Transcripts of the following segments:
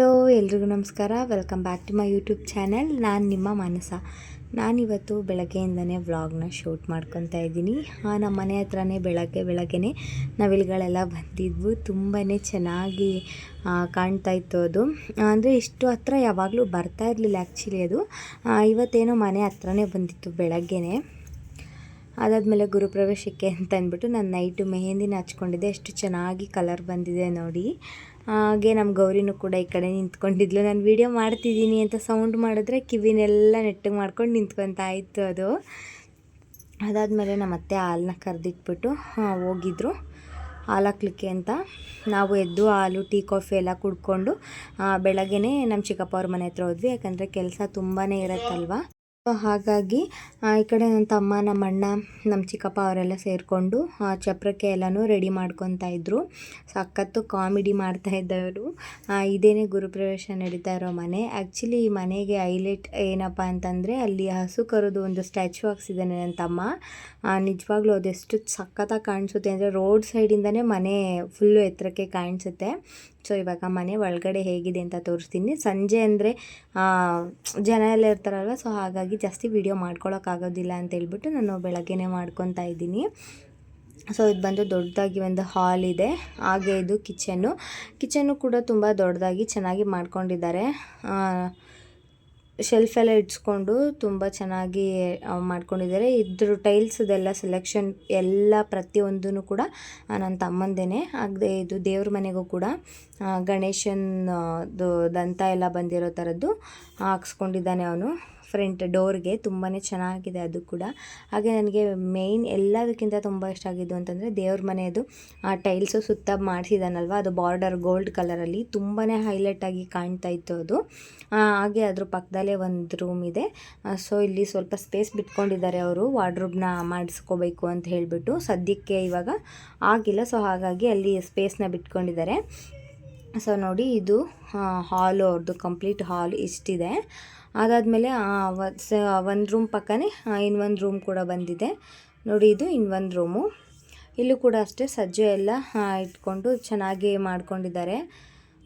Hello, ಎಲ್ರಿಗೂ ನಮಸ್ಕಾರ. Welcome back to my YouTube channel ನಾನು ನಿಮ್ಮ ಮಾನಸ. ನಾನಿವತ್ತು ಬೆಳಗ್ಗೆಯಿಂದನೇ ವ್ಲಾಗ್ನ ಶೂಟ್ ಮಾಡ್ಕೊತಾ ಇದ್ದೀನಿ. ನಮ್ಮ ಮನೆ ಹತ್ರನೇ ಬೆಳಗ್ಗೆ ಬೆಳಗ್ಗೆನೇ ನವಿಲುಗಳೆಲ್ಲ ಬಂದಿದ್ವು. ತುಂಬಾ ಚೆನ್ನಾಗಿ ಕಾಣ್ತಾ ಇತ್ತು ಅದು. ಅಂದರೆ ಇಷ್ಟು ಹತ್ರ ಯಾವಾಗಲೂ ಬರ್ತಾ ಇರಲಿಲ್ಲ ಆ್ಯಕ್ಚುಲಿ ಅದು. ಇವತ್ತೇನೋ ಮನೆ ಹತ್ರನೇ ಬಂದಿತ್ತು ಬೆಳಗ್ಗೆನೇ. ಅದಾದಮೇಲೆ ಗುರುಪ್ರವೇಶಕ್ಕೆ ಅಂತ ಅಂದ್ಬಿಟ್ಟು ನಾನು ನೈಟು ಮೆಹಂದಿನ ಹಚ್ಕೊಂಡಿದ್ದೆ. ಎಷ್ಟು ಚೆನ್ನಾಗಿ ಕಲರ್ ಬಂದಿದೆ ನೋಡಿ. ಹಾಗೆ ನಮ್ಮ ಗೌರಿನೂ ಕೂಡ ಈ ಕಡೆ ನಿಂತ್ಕೊಂಡಿದ್ಲು. ನಾನು ವೀಡಿಯೋ ಮಾಡ್ತಿದ್ದೀನಿ ಅಂತ ಸೌಂಡ್ ಮಾಡಿದ್ರೆ ಕಿವಿನೆಲ್ಲ ನೆಟ್ಟಗೆ ಮಾಡ್ಕೊಂಡು ನಿಂತ್ಕೊತಾ ಇತ್ತು ಅದು. ಅದಾದಮೇಲೆ ನಮ್ಮ ಅತ್ತೆ ಹಾಲನ್ನ ಕರೆದಿಟ್ಬಿಟ್ಟು ಹೋಗಿದ್ರು ಹಾಲು ಹಾಕ್ಲಿಕ್ಕೆ ಅಂತ. ನಾವು ಎದ್ದು ಹಾಲು, ಟೀ, ಕಾಫಿ ಎಲ್ಲ ಕುಡ್ಕೊಂಡು ಬೆಳಗ್ಗೆ ನಮ್ಮ ಚಿಕ್ಕಪ್ಪ ಅವ್ರ ಮನೆ ಹತ್ರ ಹೋದ್ವಿ. ಯಾಕಂದರೆ ಕೆಲಸ ತುಂಬಾ ಇರುತ್ತಲ್ವ? ಹಾಗಾಗಿ ಈ ಕಡೆ ನನ್ನ ತಮ್ಮ ನಮ್ಮ ಅಣ್ಣ ನಮ್ಮ ಚಿಕ್ಕಪ್ಪ ಅವರೆಲ್ಲ ಸೇರಿಕೊಂಡು ಚಪ್ರಕ್ಕೆ ಎಲ್ಲನೂ ರೆಡಿ ಮಾಡ್ಕೊತಾ ಇದ್ದರು ಸಖತ್ತು ಕಾಮಿಡಿ ಮಾಡ್ತಾ ಇದ್ದವರು. ಇದೇನೇ ಗುರುಪ್ರವೇಶ ನಡೀತಾ ಇರೋ ಮನೆ. ಆ್ಯಕ್ಚುಲಿ ಈ ಮನೆಗೆ ಹೈಲೈಟ್ ಏನಪ್ಪ ಅಂತಂದರೆ, ಅಲ್ಲಿ ಹಸು ಕರೋದು ಒಂದು ಸ್ಟ್ಯಾಚು ಹಾಕ್ಸಿದ್ದಾನೆ ನನ್ನ ತಮ್ಮ. ನಿಜವಾಗ್ಲೂ ಅದೆಷ್ಟು ಸಖತ್ತಾಗಿ ಕಾಣಿಸುತ್ತೆ ಅಂದರೆ ರೋಡ್ ಸೈಡಿಂದನೇ ಮನೆ ಫುಲ್ಲು ಎತ್ತರಕ್ಕೆ ಕಾಣಿಸುತ್ತೆ. ಸೊ ಇವಾಗ ಮನೆ ಒಳಗಡೆ ಹೇಗಿದೆ ಅಂತ ತೋರಿಸ್ತೀನಿ. ಸಂಜೆ ಅಂದರೆ ಜನ ಎಲ್ಲ ಇರ್ತಾರಲ್ವ ಸೊ ಹಾಗಾಗಿ ಜಾಸ್ತಿ ವೀಡಿಯೋ ಮಾಡ್ಕೊಳೋಕ್ಕಾಗೋದಿಲ್ಲ ಅಂತ ಹೇಳ್ಬಿಟ್ಟು ನಾನು ಬೆಳಗ್ಗೆನೇ ಮಾಡ್ಕೊತಾ ಇದ್ದೀನಿ. ಸೊ ಇದು ಬಂದು ದೊಡ್ಡದಾಗಿ ಒಂದು ಹಾಲ್ ಇದೆ. ಹಾಗೆ ಇದು ಕಿಚನ್ನು ಕಿಚನ್ನು ಕೂಡ ತುಂಬ ದೊಡ್ಡದಾಗಿ ಚೆನ್ನಾಗಿ ಮಾಡ್ಕೊಂಡಿದ್ದಾರೆ. ಶೆಲ್ಫ್ ಎಲ್ಲ ಇಡ್ಸ್ಕೊಂಡು ತುಂಬ ಚೆನ್ನಾಗಿ ಮಾಡ್ಕೊಂಡಿದ್ದಾರೆ. ಇದ್ರ ಟೈಲ್ಸ್ದೆಲ್ಲ ಸೆಲೆಕ್ಷನ್ ಎಲ್ಲ ಪ್ರತಿಯೊಂದೂ ಕೂಡ ನನ್ನ ತಮ್ಮಂದೇನೆ. ಹಾಗೆ ಇದು ದೇವ್ರ ಮನೆಗೂ ಕೂಡ ಗಣೇಶನ್ ದಂತ ಎಲ್ಲ ಬಂದಿರೋ ಥರದ್ದು ಹಾಕ್ಸ್ಕೊಂಡಿದ್ದಾನೆ ಅವನು. ಫ್ರಂಟ್ ಡೋರ್ಗೆ ತುಂಬಾ ಚೆನ್ನಾಗಿದೆ ಅದು ಕೂಡ. ಹಾಗೆ ನನಗೆ ಮೇಯ್ನ್ ಎಲ್ಲದಕ್ಕಿಂತ ತುಂಬ ಇಷ್ಟ ಆಗಿದ್ದು ಅಂತಂದರೆ ದೇವ್ರ ಮನೆಯದು ಆ ಟೈಲ್ಸು ಸುತ್ತ ಮಾಡಿಸಿದಾನಲ್ವ, ಅದು ಬಾರ್ಡರ್ ಗೋಲ್ಡ್ ಕಲರಲ್ಲಿ ತುಂಬಾ ಆಗಿ ಕಾಣ್ತಾ ಇತ್ತು ಅದು. ಹಾಗೆ ಅದ್ರ ಪಕ್ಕದಲ್ಲೇ ಒಂದು ರೂಮ್ ಇದೆ. ಸೊ ಇಲ್ಲಿ ಸ್ವಲ್ಪ ಸ್ಪೇಸ್ ಬಿಟ್ಕೊಂಡಿದ್ದಾರೆ ಅವರು ವಾರ್ಡ್ರೂಬ್ನ ಮಾಡಿಸ್ಕೋಬೇಕು ಅಂತ ಹೇಳಿಬಿಟ್ಟು. ಸದ್ಯಕ್ಕೆ ಇವಾಗ ಆಗಿಲ್ಲ ಸೊ ಹಾಗಾಗಿ ಅಲ್ಲಿ ಸ್ಪೇಸ್ನ ಬಿಟ್ಕೊಂಡಿದ್ದಾರೆ. ಸೊ ನೋಡಿ ಇದು ಹಾಲು ಅವ್ರದ್ದು ಕಂಪ್ಲೀಟ್ ಹಾಲ್ ಇಷ್ಟಿದೆ. ಅದಾದಮೇಲೆ ಒಂದು ರೂಮ್ ಪಕ್ಕನೇ ಇನ್ನೊಂದು ರೂಮ್ ಕೂಡ ಬಂದಿದೆ. ನೋಡಿ ಇದು ಇನ್ನೊಂದು ರೂಮು ಇಲ್ಲೂ ಕೂಡ ಅಷ್ಟೇ ಸಜ್ಜೆ ಎಲ್ಲ ಇಟ್ಕೊಂಡು ಚೆನ್ನಾಗಿ ಮಾಡ್ಕೊಂಡಿದ್ದಾರೆ.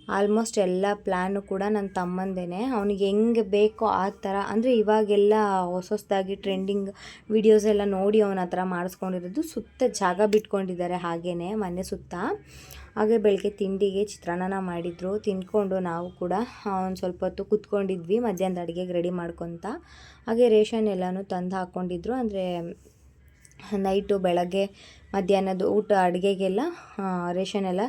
ಆಲ್ಮೋಸ್ಟ್ ಎಲ್ಲ ಪ್ಲ್ಯಾನು ಕೂಡ ನನ್ನ ತಮ್ಮಂದೇ ಅವ್ನಿಗೆ ಹೆಂಗೆ ಬೇಕೋ ಆ ಥರ, ಅಂದರೆ ಇವಾಗೆಲ್ಲ ಹೊಸ ಹೊಸದಾಗಿ ಟ್ರೆಂಡಿಂಗ್ ವಿಡಿಯೋಸ್ ಎಲ್ಲ ನೋಡಿ ಅವನ ಹತ್ರ ಮಾಡಿಸ್ಕೊಂಡಿರೋದು. ಸುತ್ತ ಜಾಗ ಬಿಟ್ಕೊಂಡಿದ್ದಾರೆ ಹಾಗೇ ಮನೆ ಸುತ್ತ. ಹಾಗೆ ಬೆಳಗ್ಗೆ ತಿಂಡಿಗೆ ಚಿತ್ರಾನ್ನ ಮಾಡಿದರು. ತಿಂದ್ಕೊಂಡು ನಾವು ಕೂಡ ಒಂದು ಸ್ವಲ್ಪ ಹೊತ್ತು ಕುತ್ಕೊಂಡಿದ್ವಿ. ಮಧ್ಯಾಹ್ನದ ಅಡುಗೆಗೆ ರೆಡಿ ಮಾಡ್ಕೊತ. ಹಾಗೆ ರೇಷನ್ ಎಲ್ಲನೂ ತಂದು ಹಾಕ್ಕೊಂಡಿದ್ರು ಅಂದರೆ ನೈಟು ಬೆಳಗ್ಗೆ ಮಧ್ಯಾಹ್ನದ ಊಟ ಅಡುಗೆಗೆಲ್ಲ ರೇಷನ್ ಎಲ್ಲ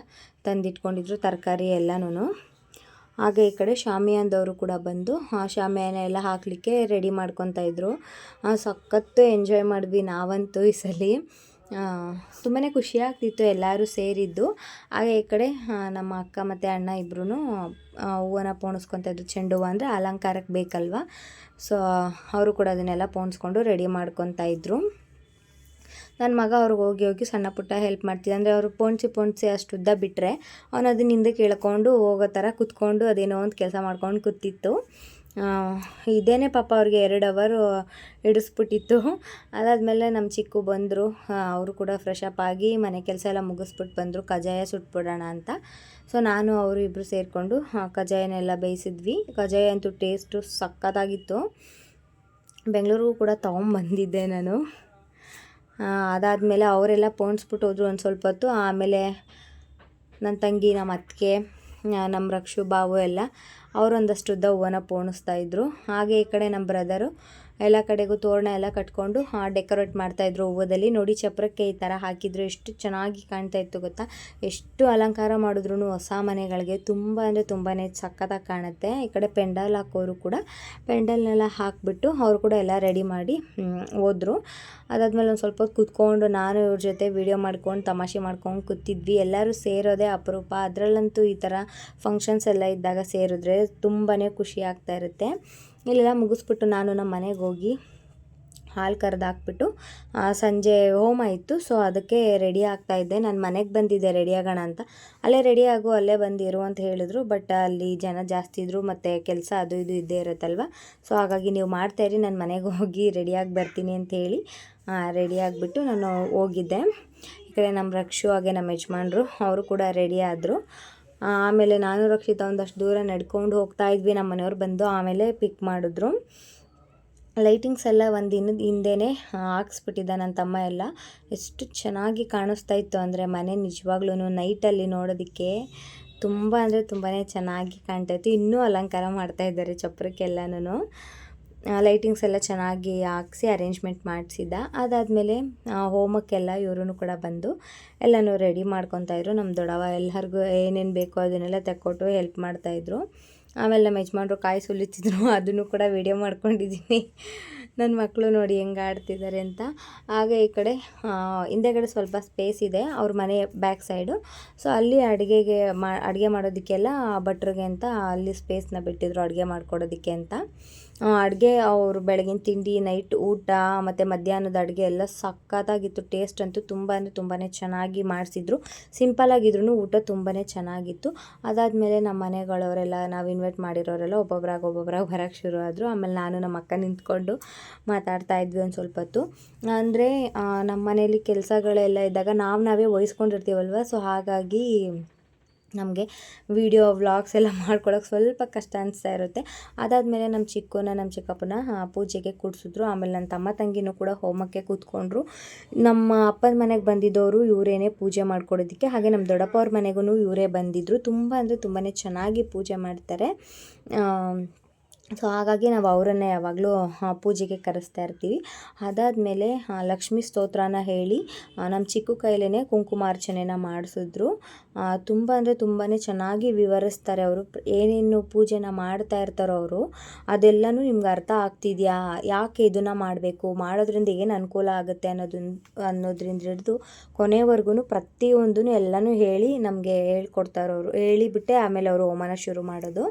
ತಂದಿಟ್ಕೊಂಡಿದ್ರು ತರಕಾರಿ ಎಲ್ಲನೂ ಹಾಗೆ ಈ ಕಡೆ ಶಾಮಿಯಾನದವರು ಕೂಡ ಬಂದು ಆ ಶಾಮಿಯಾನ ಎಲ್ಲ ಹಾಕಲಿಕ್ಕೆ ರೆಡಿ ಮಾಡ್ಕೊತಾ ಇದ್ರು. ಆ, ಸಖತ್ತು ಎಂಜಾಯ್ ಮಾಡಿದ್ವಿ ನಾವಂತೂ ಈ ಸಲ. ತುಂಬಾ ಖುಷಿಯಾಗ್ತಿತ್ತು ಎಲ್ಲರೂ ಸೇರಿದ್ದು. ಹಾಗೆ ಈ ಕಡೆ ನಮ್ಮ ಅಕ್ಕ ಮತ್ತು ಅಣ್ಣ ಇಬ್ಬರೂ ಹೂವನ್ನ ಪೋಣಿಸ್ಕೊತಾ ಇದ್ರು. ಚೆಂಡು ಹೂವು ಅಂದರೆ ಅಲಂಕಾರಕ್ಕೆ ಬೇಕಲ್ವ? ಸೊ ಅವರು ಕೂಡ ಅದನ್ನೆಲ್ಲ ಪೋಣಿಸ್ಕೊಂಡು ರೆಡಿ ಮಾಡ್ಕೊತಾ ಇದ್ರು. ನನ್ನ ಮಗ ಅವ್ರಿಗೆ ಹೋಗಿ ಹೋಗಿ ಸಣ್ಣ ಪುಟ್ಟ ಹೆಲ್ಪ್ ಮಾಡ್ತಿದ್ದೆ. ಅಂದರೆ ಅವರು ಪೋಣಿಸಿ ಪೋಣಿಸಿ ಅಷ್ಟು ಉದ್ದ ಬಿಟ್ಟರೆ ಅವನು ಅದನ್ನ ಹಿಂದೆ ಕೇಳ್ಕೊಂಡು ಹೋಗೋ ಥರ ಕುತ್ಕೊಂಡು ಅದೇನೋ ಒಂದು ಕೆಲಸ ಮಾಡ್ಕೊಂಡು ಕೂತಿತ್ತು. ಇದೇನೇ ಪಾಪ ಅವ್ರಿಗೆ ಎರಡು ಅವರು ಇಡಿಸ್ಬಿಟ್ಟಿತ್ತು ಅದಾದಮೇಲೆ ನಮ್ಮ ಚಿಕ್ಕು ಬಂದರು. ಅವರು ಕೂಡ ಫ್ರೆಶ್ ಅಪ್ ಆಗಿ ಮನೆ ಕೆಲಸ ಎಲ್ಲ ಮುಗಿಸ್ಬಿಟ್ಟು ಬಂದರು. ಕಜಾಯ ಸುಟ್ಬಿಡೋಣ ಅಂತ. ಸೊ ನಾನು ಅವರು ಇಬ್ಬರು ಸೇರಿಕೊಂಡು ಕಜಾಯನೆಲ್ಲ ಬೇಯಿಸಿದ್ವಿ. ಕಜಾಯ ಅಂತೂ ಟೇಸ್ಟು ಸಕ್ಕತ್ತಾಗಿತ್ತು ಬೆಂಗಳೂರಿಗೂ ಕೂಡ ತೊಗೊಂಬಂದಿದ್ದೆ ನಾನು. ಅದಾದಮೇಲೆ ಅವರೆಲ್ಲ ಪೋಣಿಸ್ಬಿಟ್ಟು ಹೋದ್ರು ಒಂದು ಸ್ವಲ್ಪ ಹೊತ್ತು. ಆಮೇಲೆ ನನ್ನ ತಂಗಿ ನಮ್ಮ ಅತ್ತಿಗೆ ನಮ್ಮ ರಕ್ಷು, ಬಾವು ಎಲ್ಲ ಅವರೊಂದಷ್ಟು ಉದ್ದ ಹೂವನ್ನ ಪೋಣಿಸ್ತಾ ಇದ್ದರು ಹಾಗೆ ಈ ಕಡೆ ನಮ್ಮ ಬ್ರದರು ಎಲ್ಲ ಕಡೆಗೂ ತೋರಣ ಎಲ್ಲ ಕಟ್ಕೊಂಡು ಡೆಕೋರೇಟ್ ಮಾಡ್ತಾಯಿದ್ರು ಹೂವದಲ್ಲಿ. ನೋಡಿ ಚಪ್ರಕ್ಕೆ ಈ ಥರ ಹಾಕಿದ್ರು. ಎಷ್ಟು ಚೆನ್ನಾಗಿ ಕಾಣ್ತಾ ಇತ್ತು ಗೊತ್ತಾ? ಎಷ್ಟು ಅಲಂಕಾರ ಮಾಡಿದ್ರು ಹೊಸ ಮನೆಗಳಿಗೆ ತುಂಬ ಅಂದರೆ ತುಂಬಾ ಸಖತ್ತಾಗಿ ಕಾಣುತ್ತೆ. ಈ ಕಡೆ ಪೆಂಡಲ್ ಹಾಕೋರು ಕೂಡ ಪೆಂಡಲ್ನೆಲ್ಲ ಹಾಕಿಬಿಟ್ಟು ಅವರು ಕೂಡ ಎಲ್ಲ ರೆಡಿ ಮಾಡಿ ಹೋದ್ರು. ಅದಾದಮೇಲೆ ಒಂದು ಸ್ವಲ್ಪ ಹೊತ್ತು ಕೂತ್ಕೊಂಡು ನಾನು ಇವ್ರ ಜೊತೆ ವೀಡಿಯೋ ಮಾಡ್ಕೊಂಡು, ತಮಾಷೆ ಮಾಡ್ಕೊಂಡು ಕೂತಿದ್ವಿ. ಎಲ್ಲರೂ ಸೇರೋದೇ ಅಪರೂಪ. ಅದರಲ್ಲಂತೂ ಈ ಥರ ಫಂಕ್ಷನ್ಸ್ ಎಲ್ಲ ಇದ್ದಾಗ ಸೇರಿದ್ರೆ ತುಂಬಾ ಖುಷಿ ಆಗ್ತಾ ಇರುತ್ತೆ. ಇಲ್ಲೆಲ್ಲ ಮುಗಿಸ್ಬಿಟ್ಟು ನಾನು ನಮ್ಮ ಮನೆಗೆ ಹೋಗಿ ಹಾಲು ಕರೆದಾಕ್ಬಿಟ್ಟು ಸಂಜೆ ಹೋಮ ಇತ್ತು. ಸೊ ಅದಕ್ಕೆ ರೆಡಿ ಆಗ್ತಾ ಇದ್ದೆ. ನಾನು ಮನೆಗೆ ಬಂದಿದ್ದೆ ರೆಡಿ ಆಗೋಣ ಅಂತ. ಅಲ್ಲೇ ರೆಡಿ ಆಗು, ಅಲ್ಲೇ ಬಂದಿರು ಅಂತ ಹೇಳಿದ್ರು. ಬಟ್ ಅಲ್ಲಿ ಜನ ಜಾಸ್ತಿ ಇದ್ದರು ಮತ್ತು ಕೆಲಸ ಅದು ಇದು ಇದ್ದೇ ಇರುತ್ತಲ್ವ? ಸೊ ಹಾಗಾಗಿ ನೀವು ಮಾಡ್ತಾಯಿರಿ ನಾನು ಮನೆಗೆ ಹೋಗಿ ರೆಡಿಯಾಗಿ ಬರ್ತೀನಿ ಅಂತ ಹೇಳಿ ರೆಡಿ ಆಗಿಬಿಟ್ಟು ನಾನು ಹೋಗಿದ್ದೆ. ಈ ಕಡೆ ನಮ್ಮ ರಕ್ಷು ಹಾಗೆ ನಮ್ಮ ಯಜಮಾನ್ರು, ಅವರು ಕೂಡ ರೆಡಿ ಆದರು. ಆಮೇಲೆ ನಾನು ರಕ್ಷಿತ ಒಂದಷ್ಟು ದೂರ ನಡ್ಕೊಂಡು ಹೋಗ್ತಾ ಇದ್ವಿ. ನಮ್ಮ ಮನೆಯವ್ರು ಬಂದು ಆಮೇಲೆ ಪಿಕ್ ಮಾಡಿದ್ರು. ಲೈಟಿಂಗ್ಸ್ ಎಲ್ಲ ಒಂದು ದಿನದ ಹಿಂದೆನೇ ಹಾಕ್ಸ್ಬಿಟ್ಟಿದ್ದ ನನ್ನ ತಮ್ಮ ಎಲ್ಲ. ಎಷ್ಟು ಚೆನ್ನಾಗಿ ಕಾಣಿಸ್ತಾ ಇತ್ತು. ಅಂದರೆ ಮನೆ ನಿಜವಾಗ್ಲೂ ನೈಟಲ್ಲಿ ನೋಡೋದಕ್ಕೆ ತುಂಬ ಅಂದರೆ ತುಂಬಾ ಚೆನ್ನಾಗಿ ಕಾಣ್ತಾ ಇತ್ತು. ಇನ್ನೂ ಅಲಂಕಾರ ಮಾಡ್ತಾ ಇದ್ದಾರೆ ಚಪ್ರಕ್ಕೆಲ್ಲನೂ ಲೈಟಿಂಗ್ಸ್ ಎಲ್ಲ ಚೆನ್ನಾಗಿ ಹಾಕ್ಸಿ ಅರೇಂಜ್ಮೆಂಟ್ ಮಾಡಿಸಿದ್ದ. ಅದಾದಮೇಲೆ ಹೋಮಕ್ಕೆಲ್ಲ ಇವರು ಕೂಡ ಬಂದು ಎಲ್ಲನೂ ರೆಡಿ ಮಾಡ್ಕೊತಾಯಿದ್ರು ನಮ್ಮ ದೊಡ್ಡವ ಎಲ್ಲರಿಗೂ ಏನೇನು ಬೇಕೋ ಅದನ್ನೆಲ್ಲ ತೆಕ್ಕೊಟ್ಟು ಹೆಲ್ಪ್ ಮಾಡ್ತಾಯಿದ್ರು ಆಮೇಲೆ ನಮ್ಮ ಯಜಮಾನ್ರು ಕಾಯಿ ಸುಲಿತಿದ್ರು. ಅದನ್ನು ಕೂಡ ವಿಡಿಯೋ ಮಾಡ್ಕೊಂಡಿದ್ದೀನಿ ನನ್ನ ಮಕ್ಕಳು ನೋಡಿ ಹೆಂಗೆ ಆಡ್ತಿದ್ದಾರೆ ಅಂತ. ಆಗ ಈ ಕಡೆ ಹಿಂದೆಗಡೆ ಸ್ವಲ್ಪ ಸ್ಪೇಸ್ ಇದೆ. ಅವ್ರ ಮನೆ ಬ್ಯಾಕ್ ಸೈಡು ಸೊ ಅಲ್ಲಿ ಅಡುಗೆಗೆ ಮಾ, ಅಡುಗೆ ಮಾಡೋದಕ್ಕೆಲ್ಲ ಭಟ್ರಿಗೆ ಅಂತ ಅಲ್ಲಿ ಸ್ಪೇಸ್ನ ಬಿಟ್ಟಿದ್ರು, ಅಡುಗೆ ಮಾಡ್ಕೊಡೋದಕ್ಕೆ ಅಂತ. ಅಡುಗೆ ಅವರು ಬೆಳಗಿನ ತಿಂಡಿ ನೈಟ್ ಊಟ, ಮತ್ತು ಮಧ್ಯಾಹ್ನದ ಅಡುಗೆ ಎಲ್ಲ ಸಖತ್ತಾಗಿತ್ತು. ಟೇಸ್ಟ್ ಅಂತೂ ತುಂಬ ಅಂದರೆ ತುಂಬಾ ಚೆನ್ನಾಗಿ ಮಾಡಿಸಿದ್ರು. ಸಿಂಪಲ್ಲಾಗಿದ್ರೂ ಊಟ ತುಂಬಾ ಚೆನ್ನಾಗಿತ್ತು. ಅದಾದಮೇಲೆ ನಮ್ಮ ಮನೆಗಳವರೆಲ್ಲ, ನಾವು ಇನ್ವೈಟ್ ಮಾಡಿರೋರೆಲ್ಲ ಒಬ್ಬೊಬ್ಬರಾಗಿ ಒಬ್ಬೊಬ್ರಾಗ ಬರೋಕ್ಕೆ ಶುರು ಆದರು. ಆಮೇಲೆ ನಾನು ನಮ್ಮ ಅಕ್ಕ ನಿಂತ್ಕೊಂಡು ಮಾತಾಡ್ತಾ ಇದ್ವಿ ಒಂದು ಸ್ವಲ್ಪ ಹೊತ್ತು. ಅಂದರೆ ನಮ್ಮ ಮನೇಲಿ ಕೆಲಸಗಳೆಲ್ಲ ಇದ್ದಾಗ ನಾವು ನಾವೇ ವಹಿಸ್ಕೊಂಡಿರ್ತೀವಲ್ವ? ಸೊ ಹಾಗಾಗಿ ನಮಗೆ ವಿಡಿಯೋ, ವ್ಲಾಗ್ಸ್ ಎಲ್ಲ ಮಾಡ್ಕೊಳ್ಳೋಕೆ ಸ್ವಲ್ಪ ಕಷ್ಟ ಅನಿಸ್ತಾ ಇರುತ್ತೆ. ಅದಾದಮೇಲೆ ನಮ್ಮ ಚಿಕ್ಕನ, ನಮ್ಮ ಚಿಕ್ಕಪ್ಪನ ಪೂಜೆಗೆ ಕೂಡಿಸಿದ್ರು. ಆಮೇಲೆ ನನ್ನ ತಮ್ಮ ತಂಗಿನೂ ಕೂಡ ಹೋಮಕ್ಕೆ ಕೂತ್ಕೊಂಡ್ರು. ನಮ್ಮ ಅಪ್ಪನ ಮನೆಗೆ ಬಂದಿದ್ದವರು ಇವರೇನೇ ಪೂಜೆ ಮಾಡ್ಕೊಡೋದಕ್ಕೆ. ಹಾಗೆ ನಮ್ಮ ದೊಡ್ಡಪ್ಪ ಅವ್ರ ಮನೆಗೂ ಇವರೇ ಬಂದಿದ್ದರು ತುಂಬ ಅಂದರೆ ತುಂಬಾ ಚೆನ್ನಾಗಿ ಪೂಜೆ ಮಾಡ್ತಾರೆ. ಸೊ ಹಾಗಾಗಿ ನಾವು ಅವರನ್ನೇ ಯಾವಾಗಲೂ ಪೂಜೆಗೆ ಕರೆಸ್ತಾ ಇರ್ತೀವಿ. ಅದಾದಮೇಲೆ ಲಕ್ಷ್ಮೀ ಸ್ತೋತ್ರನ ಹೇಳಿ ನಮ್ಮ ಚಿಕ್ಕ ಕೈಲೇ ಕುಂಕುಮಾರ್ಚನೆನ ಮಾಡಿಸಿದ್ರು. ತುಂಬ ಅಂದರೆ ತುಂಬಾ ಚೆನ್ನಾಗಿ ವಿವರಿಸ್ತಾರೆ ಅವರು. ಏನೇನು ಪೂಜೆನ ಮಾಡ್ತಾ ಇರ್ತಾರೋ ಅವರು, ಅದೆಲ್ಲನೂ ನಿಮ್ಗೆ ಅರ್ಥ ಆಗ್ತಿದೆಯಾ? ಯಾಕೆ ಇದನ್ನು ಮಾಡಬೇಕು? ಮಾಡೋದ್ರಿಂದ ಏನು ಅನುಕೂಲ ಆಗುತ್ತೆ ಅನ್ನೋದನ್ನ ಅನ್ನೋದ್ರಿಂದ ಹಿಡಿದು ಕೊನೆವರೆಗೂ ಪ್ರತಿಯೊಂದೂ ಎಲ್ಲನೂ ಹೇಳಿ ನಮಗೆ ಹೇಳ್ಕೊಡ್ತಾರವರು ಹೇಳಿಬಿಟ್ಟೆ ಆಮೇಲೆ ಅವರು ಹೋಮನ ಶುರು ಮಾಡೋದು.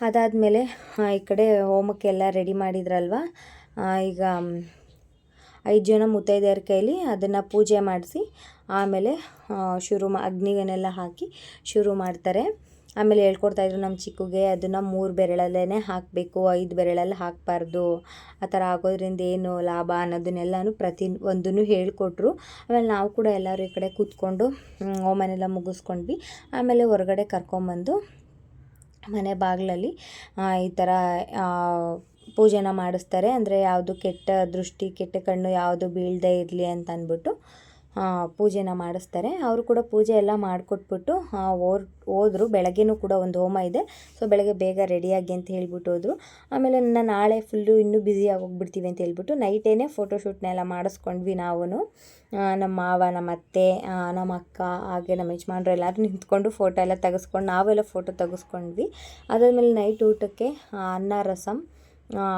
ಅದಾದಮೇಲೆ ಈ ಕಡೆ ಹೋಮಕ್ಕೆಲ್ಲ ರೆಡಿ ಮಾಡಿದ್ರಲ್ವ? ಈಗ, ಐದು ಜನ ಮುತ್ತೈದೆಯರ ಕೈಲಿ ಅದನ್ನು ಪೂಜೆ ಮಾಡಿಸಿ, ಆಮೇಲೆ ಶುರು ಮಾ, ಅಗ್ನಿಗನೆಲ್ಲ ಹಾಕಿ ಶುರು ಮಾಡ್ತಾರೆ. ಆಮೇಲೆ ಹೇಳ್ಕೊಡ್ತಾಯಿದ್ರು ನಮ್ಮ ಚಿಕ್ಕಗೆ, ಅದನ್ನು ಮೂರು ಬೆರಳಲ್ಲೇ ಹಾಕಬೇಕು, ಐದು ಬೆರಳಲ್ಲಿ ಹಾಕಬಾರ್ದು. ಆ ಥರ ಆಗೋದ್ರಿಂದ ಏನು ಲಾಭ? ಅನ್ನೋದನ್ನೆಲ್ಲನೂ ಪ್ರತಿ ಒಂದನ್ನು ಹೇಳಿಕೊಟ್ರು. ಆಮೇಲೆ ನಾವು ಕೂಡ ಎಲ್ಲರೂ ಈ ಕಡೆ ಕೂತ್ಕೊಂಡು ಹೋಮನೆಲ್ಲ ಮುಗಿಸ್ಕೊಂಡ್ವಿ. ಆಮೇಲೆ ಹೊರಗಡೆ ಕರ್ಕೊಂಬಂದು ಮನೆ ಬಾಗಿಲಲ್ಲಿ ಈ ಥರ ಪೂಜೆನ ಮಾಡಿಸ್ತಾರೆ. ಅಂದರೆ ಯಾವುದು ಕೆಟ್ಟ ದೃಷ್ಟಿ, ಕೆಟ್ಟ ಕಣ್ಣು ಯಾವುದು ಬೀಳದೇ ಇರಲಿ ಅಂತ ಅಂದ್ಬಿಟ್ಟು ಪೂಜೆನ ಮಾಡಿಸ್ತಾರೆ. ಅವರು ಕೂಡ ಪೂಜೆ ಎಲ್ಲ ಮಾಡಿಕೊಟ್ಬಿಟ್ಟು ಓರ್, ಹೋದರು. ಬೆಳಗ್ಗೆನೂ ಕೂಡ ಒಂದು ಹೋಮ ಇದೆ. ಸೊ, ಬೆಳಗ್ಗೆ ಬೇಗ ರೆಡಿಯಾಗಿ ಅಂತ ಹೇಳಿಬಿಟ್ಟು ಹೋದರು. ಆಮೇಲೆ ನನ್ನ ನಾಳೆ ಫುಲ್ಲು ಇನ್ನೂ ಬ್ಯುಸಿಯಾಗಿ ಹೋಗ್ಬಿಡ್ತೀವಿ ಅಂತ ಹೇಳ್ಬಿಟ್ಟು ನೈಟೇನೆ ಫೋಟೋಶೂಟ್ನೆಲ್ಲ ಮಾಡಿಸ್ಕೊಂಡ್ವಿ ನಾವು ನಮ್ಮ ಮಾವ ನಮ್ಮ ಅತ್ತೆ ನಮ್ಮ ಅಕ್ಕ, ಹಾಗೆ ನಮ್ಮ ಯಜಮಾನ್ರು ಎಲ್ಲರೂ ನಿಂತ್ಕೊಂಡು ಫೋಟೋ ಎಲ್ಲ ತೆಗೆಸ್ಕೊಂಡು, ನಾವೆಲ್ಲ ಫೋಟೋ ತೆಗೆಸ್ಕೊಂಡ್ವಿ. ಅದಾದಮೇಲೆ ನೈಟ್ ಊಟಕ್ಕೆ ಅನ್ನ ರಸಮ್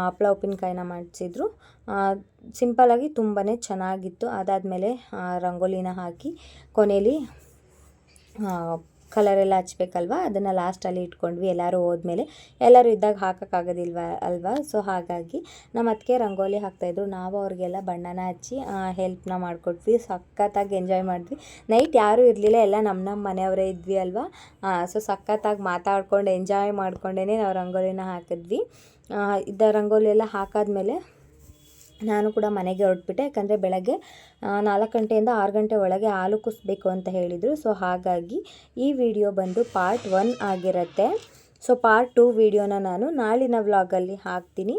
ಹಪ್ಳ ಉಪ್ಪಿನಕಾಯಿನ ಮಾಡಿಸಿದ್ರು. ಸಿಂಪಲ್ಲಾಗಿ ತುಂಬಾ ಚೆನ್ನಾಗಿತ್ತು. ಅದಾದಮೇಲೆ ರಂಗೋಲಿನ ಹಾಕಿ ಕೊನೆಯಲ್ಲಿ ಕಲರೆಲ್ಲ ಹಚ್ಬೇಕಲ್ವ? ಅದನ್ನು ಲಾಸ್ಟಲ್ಲಿ ಇಟ್ಕೊಂಡ್ವಿ. ಎಲ್ಲರೂ ಹೋದ್ಮೇಲೆ ಎಲ್ಲರೂ ಇದ್ದಾಗ ಹಾಕೋಕ್ಕಾಗೋದಿಲ್ವ ಅಲ್ವಾ? ಸೊ ಹಾಗಾಗಿ ನಮ್ಮ ಅದಕ್ಕೆ ರಂಗೋಲಿ ಹಾಕ್ತಾಯಿದ್ರು ನಾವು ಅವ್ರಿಗೆಲ್ಲ ಬಣ್ಣನ ಹಚ್ಚಿ ಹೆಲ್ಪ್ನ ಮಾಡಿಕೊಟ್ವಿ. ಸಖತ್ತಾಗಿ ಎಂಜಾಯ್ ಮಾಡಿದ್ವಿ. ನೈಟ್ ಯಾರೂ ಇರಲಿಲ್ಲ. ಎಲ್ಲ ನಮ್ಮ ನಮ್ಮ ಮನೆಯವರೇ ಇದ್ವಿ ಅಲ್ವಾ? ಸೊ ಸಖತ್ತಾಗಿ ಮಾತಾಡ್ಕೊಂಡು ಎಂಜಾಯ್ ಮಾಡ್ಕೊಂಡೇ ನಾವು ರಂಗೋಲಿನ ಹಾಕಿದ್ವಿ. ಇದ್ದ ರಂಗೋಲಿ ಎಲ್ಲ ಹಾಕಾದ್ಮೇಲೆ ನಾನು ಕೂಡ ಮನೆಗೆ ಹೊರಟ್ಬಿಟ್ಟೆ, ಯಾಕಂದರೆ ಬೆಳಗ್ಗೆ ನಾಲ್ಕು ಗಂಟೆಯಿಂದ ಆರು ಗಂಟೆ ಒಳಗೆ ಹಾಲು ಕುಸ್ಬೇಕು ಅಂತ ಹೇಳಿದರು. ಸೊ, ಹಾಗಾಗಿ ಈ ವಿಡಿಯೋ ಬಂದು ಪಾರ್ಟ್ ಒನ್ ಆಗಿರುತ್ತೆ. ಸೊ, ಪಾರ್ಟ್ ಟು ವಿಡಿಯೋನ ನಾನು ನಾಳಿನ ವ್ಲಾಗಲ್ಲಿ ಹಾಕ್ತೀನಿ.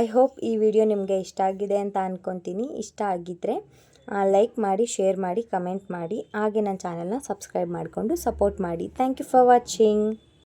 ಐ ಹೋಪ್ ಈ ವಿಡಿಯೋ ನಿಮಗೆ ಇಷ್ಟ ಆಗಿದೆ ಅಂತ ಅಂದ್ಕೊತೀನಿ ಇಷ್ಟ ಆಗಿದ್ದರೆ ಲೈಕ್ ಮಾಡಿ, ಶೇರ್ ಮಾಡಿ, ಕಮೆಂಟ್ ಮಾಡಿ. ಹಾಗೆ ನನ್ನ ಚಾನಲ್ನ ಸಬ್ಸ್ಕ್ರೈಬ್ ಮಾಡಿಕೊಂಡು ಸಪೋರ್ಟ್ ಮಾಡಿ. Thank you for watching.